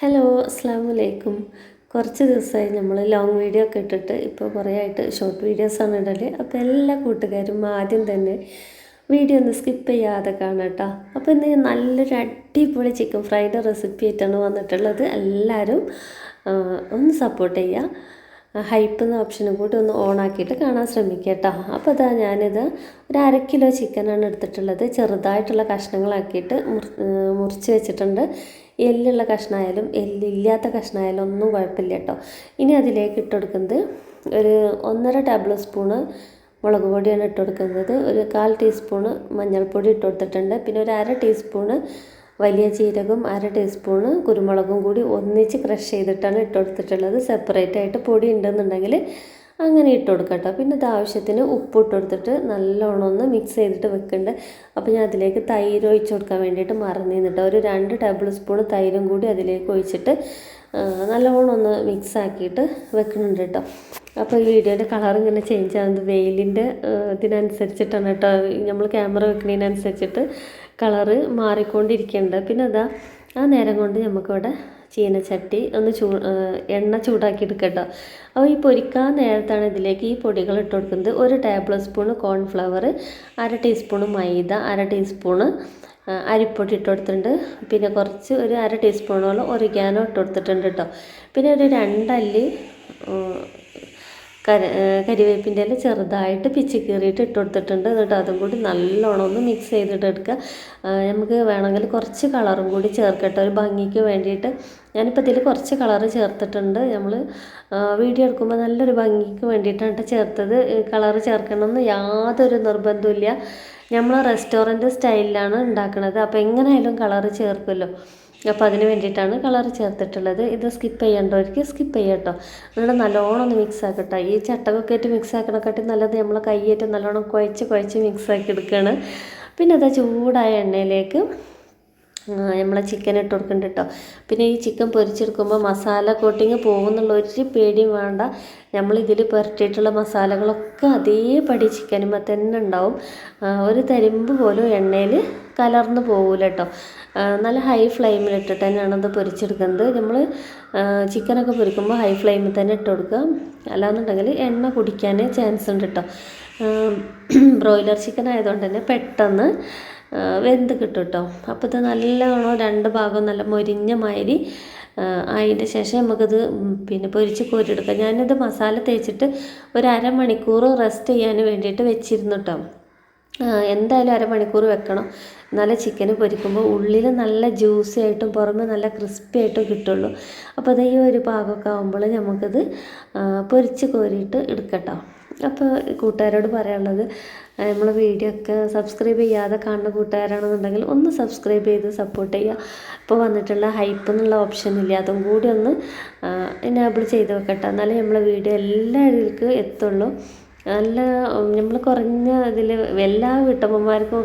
Hello അസ്സാം വലൈക്കും കുറച്ച് ദിവസമായി നമ്മൾ ലോങ് വീഡിയോ ഒക്കെ ഇട്ടിട്ട് ഇപ്പോൾ കുറേ ആയിട്ട് ഷോർട്ട് വീഡിയോസാണ് ഇടൽ അപ്പോൾ എല്ലാ കൂട്ടുകാരും ആദ്യം തന്നെ വീഡിയോ ഒന്ന് സ്കിപ്പ് ചെയ്യാതെ കാണട്ടോ അപ്പോൾ ഇന്ന് നല്ലൊരു അടിപൊളി ചിക്കൻ ഫ്രൈഡ് റെസിപ്പി ആയിട്ടാണ് വന്നിട്ടുള്ളത്. എല്ലാവരും ഒന്ന് സപ്പോർട്ട് ചെയ്യുക ഹൈപ്പ് എന്ന ഓപ്ഷനും കൂടി ഒന്ന് ഓൺ ആക്കിയിട്ട് കാണാൻ ശ്രമിക്കുക കേട്ടോ. അപ്പോൾ ഇതാ ഞാനിത് ഒരു അര കിലോ ചിക്കനാണ് എടുത്തിട്ടുള്ളത്. ചെറുതായിട്ടുള്ള കഷ്ണങ്ങളാക്കിയിട്ട് മുറിച്ച് വെച്ചിട്ടുണ്ട്. എല്ലുള്ള കഷ്ണമായാലും എല്ലില്ലാത്ത കഷ്ണമായാലും ഒന്നും കുഴപ്പമില്ല കേട്ടോ. ഇനി അതിലേക്ക് ഇട്ടുകൊടുക്കുന്നത് ഒരു ഒന്നര ടേബിൾ സ്പൂണ് മുളക് പൊടിയാണ് ഇട്ട് കൊടുക്കുന്നത് ഒരു കാൽ ടീസ്പൂണ് മഞ്ഞൾപ്പൊടി ഇട്ട് കൊടുത്തിട്ടുണ്ട് പിന്നെ ഒരു അര ടീസ്പൂണ് വലിയ ജീരകം അര ടീസ്പൂണ് കുരുമുളകും കൂടി ഒന്നിച്ച് ക്രഷ് ചെയ്തിട്ടാണ് ഇട്ട് കൊടുത്തിട്ടുള്ളത് സെപ്പറേറ്റ് ആയിട്ട് പൊടി ഉണ്ടെന്നുണ്ടെങ്കിൽ അങ്ങനെ ഇട്ട് കൊടുക്കാം കേട്ടോ പിന്നെ ഇത് ആവശ്യത്തിന് ഉപ്പ് കൊടുത്തിട്ട് നല്ലോണം ഒന്ന് മിക്സ് ചെയ്തിട്ട് വെക്കുന്നുണ്ട് അപ്പോൾ ഞാൻ അതിലേക്ക് തൈര് ഒഴിച്ച് കൊടുക്കാൻ വേണ്ടിയിട്ട് മറന്നു നിന്നിട്ട് ഒരു രണ്ട് ടേബിൾ സ്പൂൺ തൈരും കൂടി അതിലേക്ക് ഒഴിച്ചിട്ട് നല്ലോണം ഒന്ന് മിക്സ് ആക്കിയിട്ട് വെക്കുന്നുണ്ട് കേട്ടോ. അപ്പോൾ ഈ വീഡിയോയുടെ കളർ ഇങ്ങനെ ചേഞ്ച് ആകുന്നത് വെയിലിന്റെ ഇതിനനുസരിച്ചിട്ടാണ് കേട്ടോ. നമ്മൾ ക്യാമറ വെക്കുന്നതിനനുസരിച്ചിട്ട് കളറ് മാറിക്കൊണ്ടിരിക്കുന്നുണ്ട് പിന്നെ അതാ ആ നേരം കൊണ്ട് നമുക്കിവിടെ ചീനച്ചട്ടി ഒന്ന് ചൂ എണ്ണ ചൂടാക്കി എടുക്കട്ടോ. അപ്പോൾ ഈ പൊരിക്കാൻ നേരത്താണ് ഇതിലേക്ക് ഈ പൊടികൾ ഇട്ട് കൊടുക്കുന്നത്. ഒരു ടേബിൾ സ്പൂൺ കോൺഫ്ലവർ അര ടീസ്പൂൺ മൈദ അര ടീസ്പൂണ് ആ, അരിപ്പൊടി ഇട്ട് കൊടുത്തിട്ടുണ്ട്. പിന്നെ കുറച്ച് ഒരു അര ടീസ്പൂണോളം ഒറിഗാനോ ഇട്ട് കൊടുത്തിട്ടുണ്ട് കേട്ടോ. പിന്നെ ഒരു രണ്ടല്ലി കര കരിവേപ്പിന്റെ ഇല ചെറുതായിട്ട് പിച്ചി കീറിയിട്ട് ഇട്ട് കൊടുത്തിട്ടുണ്ട്. എന്നിട്ട് അതും കൂടി നല്ലോണം ഒന്ന് മിക്സ് ചെയ്തിട്ട് എടുക്കുക. നമുക്ക് വേണമെങ്കിൽ കുറച്ച് കളറും കൂടി ചേർക്കട്ടെ. ഒരു ഭംഗിക്ക് വേണ്ടിയിട്ട്. ഞാനിപ്പോൾ ഇതിൽ കുറച്ച് കളറ് ചേർത്തിട്ടുണ്ട്. നമ്മൾ വീഡിയോ എടുക്കുമ്പോൾ നല്ലൊരു ഭംഗിക്ക് വേണ്ടിയിട്ടാണ് ചേർത്തത്. കളറ് ചേർക്കണമെന്ന് യാതൊരു നിർബന്ധമില്ല നമ്മൾ റെസ്റ്റോറന്റ് സ്റ്റൈലിലാണ് ഉണ്ടാക്കുന്നത് അപ്പോൾ എങ്ങനെയായാലും കളറ് ചേർക്കുമല്ലോ. അപ്പോൾ അതിന് വേണ്ടിയിട്ടാണ് കളർ ചേർത്തിട്ടുള്ളത്. ഇത് സ്കിപ്പ് ചെയ്യേണ്ടവർക്ക് സ്കിപ്പ് ചെയ്യാം കേട്ടോ. നല്ലോണം ഒന്ന് മിക്സ് ആക്കട്ടെ. ഈ ചട്ടകൊക്കെ ആയിട്ട് മിക്സ് ആക്കണക്കാട്ടി നല്ലത് നമ്മൾ കൈയേറ്റ് നല്ലോണം കുഴച്ച് കുഴച്ച് മിക്സ് ആക്കി എടുക്കുകയാണ് പിന്നെ അതാ ചൂടായ എണ്ണയിലേക്ക് നമ്മളെ ചിക്കൻ ഇട്ട് കൊടുക്കുന്നുണ്ട് കേട്ടോ പിന്നെ ഈ ചിക്കൻ പൊരിച്ചെടുക്കുമ്പോൾ മസാല കോട്ടിങ് പോകുന്നുള്ള ഒരു പേടിയും വേണ്ട. നമ്മൾ നമ്മളിതിൽ പുരട്ടിയിട്ടുള്ള മസാലകളൊക്കെ അതേപടി ചിക്കനുമ്പോൾ തന്നെ ഉണ്ടാവും. ഒരു തരിമ്പ് പോലും എണ്ണയിൽ കലർന്ന് പോകില്ല കേട്ടോ നല്ല ഹൈ ഫ്ലെയിമിൽ ഇട്ടിട്ട് തന്നെയാണ് ഇത് പൊരിച്ചെടുക്കുന്നത്. നമ്മൾ ചിക്കനൊക്കെ പൊരിക്കുമ്പോൾ ഹൈ ഫ്ലെയിമിൽ തന്നെ ഇട്ട് കൊടുക്കുക. അല്ലാന്നുണ്ടെങ്കിൽ എണ്ണ കുടിക്കാൻ ചാൻസ് ഉണ്ട് കേട്ടോ ബ്രോയിലർ ചിക്കൻ ആയതുകൊണ്ട് തന്നെ പെട്ടെന്ന് വെന്ത് കിട്ടും കേട്ടോ അപ്പോൾ ഇത് നല്ലോണം രണ്ട് ഭാഗം നല്ല മൊരിഞ്ഞ മാതിരി അതിന്റെ ശേഷം നമുക്കിത് പിന്നെ പൊരിച്ച് കോരിയെടുക്കാം. ഞാനിത് മസാല തേച്ചിട്ട് ഒരു അരമണിക്കൂർ റെസ്റ്റ് ചെയ്യാൻ വേണ്ടിയിട്ട് വെച്ചിരുന്നു കേട്ടോ എന്തായാലും അരമണിക്കൂർ വെക്കണം. നല്ല ചിക്കൻ പൊരിക്കുമ്പോൾ ഉള്ളിൽ നല്ല ജ്യൂസി ആയിട്ടും പുറമെ നല്ല ക്രിസ്പി ആയിട്ടും കിട്ടുള്ളൂ. അപ്പോൾ അത് ഈ ഒരു പാകമൊക്കെ ആകുമ്പോൾ നമുക്കിത് പൊരിച്ച് കോരിയിട്ട് എടുക്കട്ടോ. അപ്പോൾ കൂട്ടുകാരോട് പറയാനുള്ളത് നമ്മൾ വീഡിയോ ഒക്കെ സബ്സ്ക്രൈബ് ചെയ്യാതെ കാണുന്ന കൂട്ടുകാരാണെന്നുണ്ടെങ്കിൽ ഒന്ന് സബ്സ്ക്രൈബ് ചെയ്ത് സപ്പോർട്ട് ചെയ്യുക. ഇപ്പോൾ വന്നിട്ടുള്ള ഹൈപ്പ് എന്നുള്ള ഓപ്ഷൻ ഇല്ല അതും കൂടി ഒന്ന് എനാബിൾ ചെയ്ത് വെക്കട്ടെ. എന്നാലേ നമ്മളെ വീഡിയോ എല്ലാവർക്കും എത്തുള്ളൂ. നല്ല നമ്മൾ കുറഞ്ഞ ഇതിൽ എല്ലാ വീട്ടമ്മമാർക്കും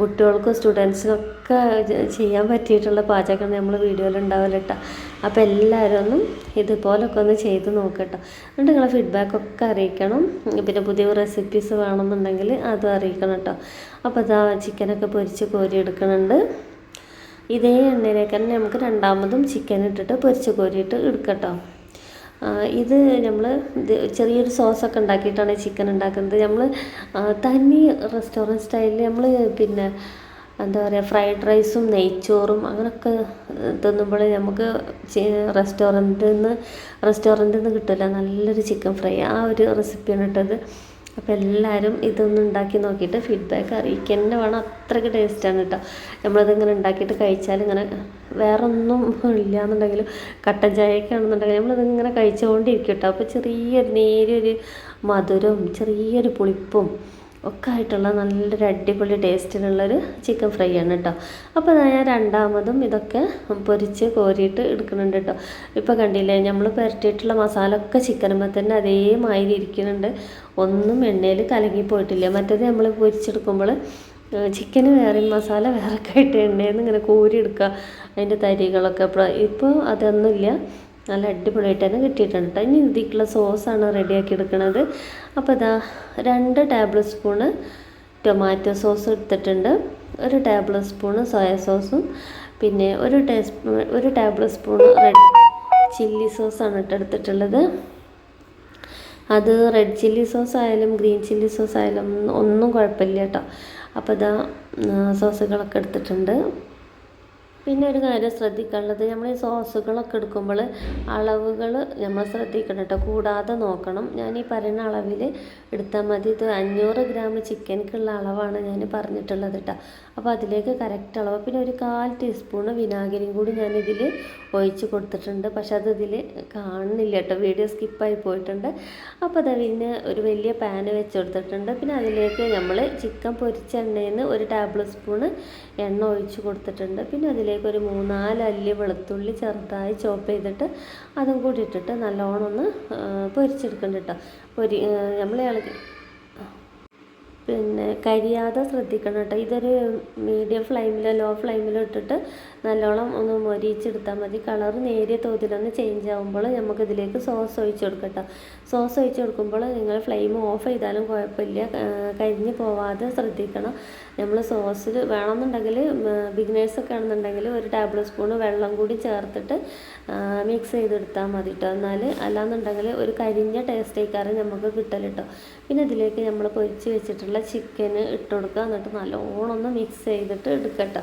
കുട്ടികൾക്കും സ്റ്റുഡൻസിനൊക്കെ ഒക്കെ ചെയ്യാൻ പറ്റിയിട്ടുള്ള പാചകം നമ്മൾ വീഡിയോയിൽ ഉണ്ടാവില്ല കേട്ടോ. അപ്പോൾ എല്ലാവരും ഒന്നും ഇതുപോലൊക്കെ ഒന്ന് ചെയ്ത് നോക്കട്ടോ. എന്നിട്ട് നിങ്ങളെ ഫീഡ്ബാക്കൊക്കെ അറിയിക്കണം. പിന്നെ പുതിയ റെസിപ്പീസ് വേണമെന്നുണ്ടെങ്കിൽ അതും അറിയിക്കണം കേട്ടോ. അപ്പോൾ ഇതാ ചിക്കനൊക്കെ പൊരിച്ച് കോരി എടുക്കുന്നുണ്ട് ഇതേ തന്നെ നമുക്ക് രണ്ടാമതും ചിക്കൻ ഇട്ടിട്ട് പൊരിച്ച് കോരിയിട്ട് എടുക്കട്ടോ. ഇത് നമ്മൾ ചെറിയൊരു സോസൊക്കെ ഉണ്ടാക്കിയിട്ടാണ് ചിക്കൻ ഉണ്ടാക്കുന്നത്. നമ്മൾ തനി റെസ്റ്റോറന്റ് സ്റ്റൈലിൽ നമ്മൾ പിന്നെ എന്താ പറയുക ഫ്രൈഡ് റൈസും നെയ്ച്ചോറും അങ്ങനെയൊക്കെ തിന്നുമ്പോൾ നമുക്ക് റെസ്റ്റോറന്റിൽ നിന്ന് റെസ്റ്റോറന്റിൽ നിന്ന് കിട്ടില്ല നല്ലൊരു ചിക്കൻ ഫ്രൈ ആ ഒരു റെസിപ്പിയാണ് ഇട്ടത്. അപ്പോൾ എല്ലാവരും ഇതൊന്ന് ഉണ്ടാക്കി നോക്കിയിട്ട് ഫീഡ്ബാക്ക് അറിയിക്കുക തന്നെ വേണം. അത്രയ്ക്ക് ടേസ്റ്റാണ് കേട്ടോ നമ്മളിതിങ്ങനെ ഉണ്ടാക്കിയിട്ട് കഴിച്ചാൽ ഇങ്ങനെ വേറെ ഒന്നും ഇല്ല എന്നുണ്ടെങ്കിലും കട്ടൻ ചായയൊക്കെ ആണെന്നുണ്ടെങ്കിൽ നമ്മളിതിങ്ങനെ കഴിച്ചുകൊണ്ടിരിക്കും കേട്ടോ അപ്പോൾ ചെറിയൊരു നേരിയൊരു മധുരവും ചെറിയൊരു പുളിപ്പും ഒക്കെ ആയിട്ടുള്ള നല്ലൊരു അടിപൊളി ടേസ്റ്റിലുള്ളൊരു ചിക്കൻ ഫ്രൈ ആണ് കേട്ടോ അപ്പോൾ ഞാൻ രണ്ടാമതും ഇതൊക്കെ പൊരിച്ച് കോരിയിട്ട് എടുക്കുന്നുണ്ട് കേട്ടോ ഇപ്പോൾ കണ്ടില്ലേ നമ്മൾ പുരട്ടിയിട്ടുള്ള മസാല ഒക്കെ ചിക്കനുമ്പോൾ തന്നെ അതേമാതിരി ഇരിക്കുന്നുണ്ട്. ഒന്നും എണ്ണയിൽ കലങ്ങി പോയിട്ടില്ല മറ്റേത് നമ്മൾ പൊരിച്ചെടുക്കുമ്പോൾ ചിക്കന് വേറെ മസാല വേറെ ആയിട്ട് നിന്ന് ഇങ്ങനെ കോരി എടുക്കുക അതിന്റെ തരികളൊക്കെ ഇപ്പോൾ അതൊന്നുമില്ല. നല്ല അടിപൊളിയായിട്ട് തന്നെ കിട്ടിയിട്ടുണ്ട് കേട്ടോ ഇനി ഇതിക്കുള്ള സോസാണ് റെഡിയാക്കി എടുക്കുന്നത് അപ്പോൾ ഇതാ രണ്ട് ടേബിൾ സ്പൂണ് ടൊമാറ്റോ സോസ് എടുത്തിട്ടുണ്ട്. ഒരു ടേബിൾ സ്പൂണ് സോയ സോസും പിന്നെ ഒരു ടേസ്പൂ ഒരു ടേബിൾ സ്പൂൺ റെഡ് ചില്ലി സോസാണ് ഇട്ട് എടുത്തിട്ടുള്ളത്. അത് റെഡ് ചില്ലി സോസ് ആയാലും ഗ്രീൻ ചില്ലി സോസ് ആയാലും ഒന്നും കുഴപ്പമില്ല കേട്ടോ അപ്പോൾ ഇതാ സോസുകളൊക്കെ എടുത്തിട്ടുണ്ട്. പിന്നെ ഒരു കാര്യം ശ്രദ്ധിക്കാനുള്ളത് നമ്മൾ ഈ സോസുകളൊക്കെ എടുക്കുമ്പോൾ അളവുകൾ നമ്മൾ ശ്രദ്ധിക്കണം കേട്ടോ. കൂടാതെ നോക്കണം. ഞാൻ ഈ പറയുന്ന അളവിൽ എടുത്താൽ മതി. ഇത് അഞ്ഞൂറ് ഗ്രാം ചിക്കൻക്കുള്ള അളവാണ് ഞാൻ പറഞ്ഞിട്ടുള്ളത് കേട്ടോ. അപ്പോൾ അതിലേക്ക് കറക്റ്റ് അളവ്. പിന്നെ ഒരു കാൽ ടീസ്പൂണ് വിനാഗിരിയും കൂടി ഞാനിതിൽ ഒഴിച്ച് കൊടുത്തിട്ടുണ്ട്. പക്ഷെ അത് ഇതിൽ കാണുന്നില്ല കേട്ടോ. വീഡിയോ സ്കിപ്പായി പോയിട്ടുണ്ട്. അപ്പോൾ അത് പിന്നെ ഒരു വലിയ പാന് വെച്ച് കൊടുത്തിട്ടുണ്ട്. പിന്നെ അതിലേക്ക് നമ്മൾ ചിക്കൻ പൊരിച്ച എണ്ണയിൽ നിന്ന് ഒരു ടേബിൾ സ്പൂണ് എണ്ണ ഒഴിച്ച് കൊടുത്തിട്ടുണ്ട്. പിന്നെ അതിലേക്ക് ഒരു മൂന്നാൽ അല്ലി വെളുത്തുള്ളി ചെറുതായി ചോപ്പ് ചെയ്തിട്ട് അതും കൂടി ഇട്ടിട്ട് നല്ലോണം ഒന്ന് പൊരിച്ചെടുക്കണ്ട കേട്ടോ പൊരി നമ്മൾ ഇളകി പിന്നെ കരിയാതെ ശ്രദ്ധിക്കണം കേട്ടോ. ഇതൊരു മീഡിയം ഫ്ലെയിമിലോ ലോ ഫ്ലെയിമിലോ ഇട്ടിട്ട് നല്ലോണം ഒന്ന് മൊരിച്ചെടുത്താൽ മതി. കളർ നേരിയ തോതിലൊന്ന് ചേഞ്ച് ആകുമ്പോൾ നമുക്കിതിലേക്ക് സോസ് ഒഴിച്ച് കൊടുക്കട്ടോ സോസ് ഒഴിച്ച് കൊടുക്കുമ്പോൾ നിങ്ങൾ ഫ്ലെയിം ഓഫ് ചെയ്താലും കുഴപ്പമില്ല. കരിഞ്ഞ് പോവാതെ ശ്രദ്ധിക്കണം. നമ്മൾ സോസിൽ വേണമെന്നുണ്ടെങ്കിൽ ബിഗിനേഴ്സൊക്കെ ആണെന്നുണ്ടെങ്കിൽ ഒരു ടേബിൾ സ്പൂൺ വെള്ളം കൂടി ചേർത്തിട്ട് മിക്സ് ചെയ്തെടുത്താൽ മതി കേട്ടോ. എന്നാൽ അല്ലാന്നുണ്ടെങ്കിൽ ഒരു കരിഞ്ഞ ടേസ്റ്റ് ആയിക്കാരം നമുക്ക് കിട്ടൽ കേട്ടോ. പിന്നെ ഇതിലേക്ക് നമ്മൾ പൊരിച്ച് വെച്ചിട്ടുള്ള ചിക്കന് ഇട്ട് കൊടുക്കുക. എന്നിട്ട് നല്ലോണം ഒന്ന് മിക്സ് ചെയ്തിട്ട് എടുക്കട്ടോ.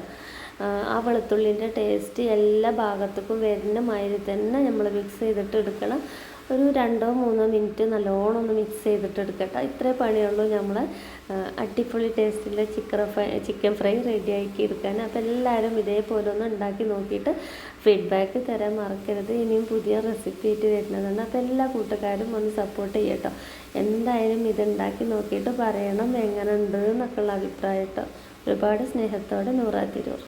ആ വെളുത്തുള്ളിന്റെ ടേസ്റ്റ് എല്ലാ ഭാഗത്തേക്കും വരുന്ന മാതിരി തന്നെ നമ്മൾ മിക്സ് ചെയ്തിട്ട് എടുക്കണം. ഒരു രണ്ടോ മൂന്നോ മിനിറ്റ് നല്ലോണം ഒന്ന് മിക്സ് ചെയ്തിട്ട് എടുക്കട്ടെ. ഇത്രേ പണിയുള്ളൂ നമ്മൾ അടിപൊളി ടേസ്റ്റിലെ chicken fry chicken fry ready ആക്കി എടുക്കാൻ. അപ്പോൾ എല്ലാവരും ഇതേപോലെ ഒന്ന് ഉണ്ടാക്കി നോക്കിയിട്ട് ഫീഡ്ബാക്ക് തരാൻ മറക്കരുത്. ഇനിയും പുതിയ റെസിപ്പി ആയിട്ട് വരുന്നതാണ്. അപ്പോൾ എല്ലാ കൂട്ടുകാരും ഒന്ന് സപ്പോർട്ട് ചെയ്യട്ടോ. എന്തായാലും ഇതുണ്ടാക്കി നോക്കിയിട്ട് പറയണം എങ്ങനെ ഉണ്ട് എന്നൊക്കെയുള്ള അഭിപ്രായം കേട്ടോ. ഒരുപാട് സ്നേഹത്തോടെ നൂറാത്തിരൂർ.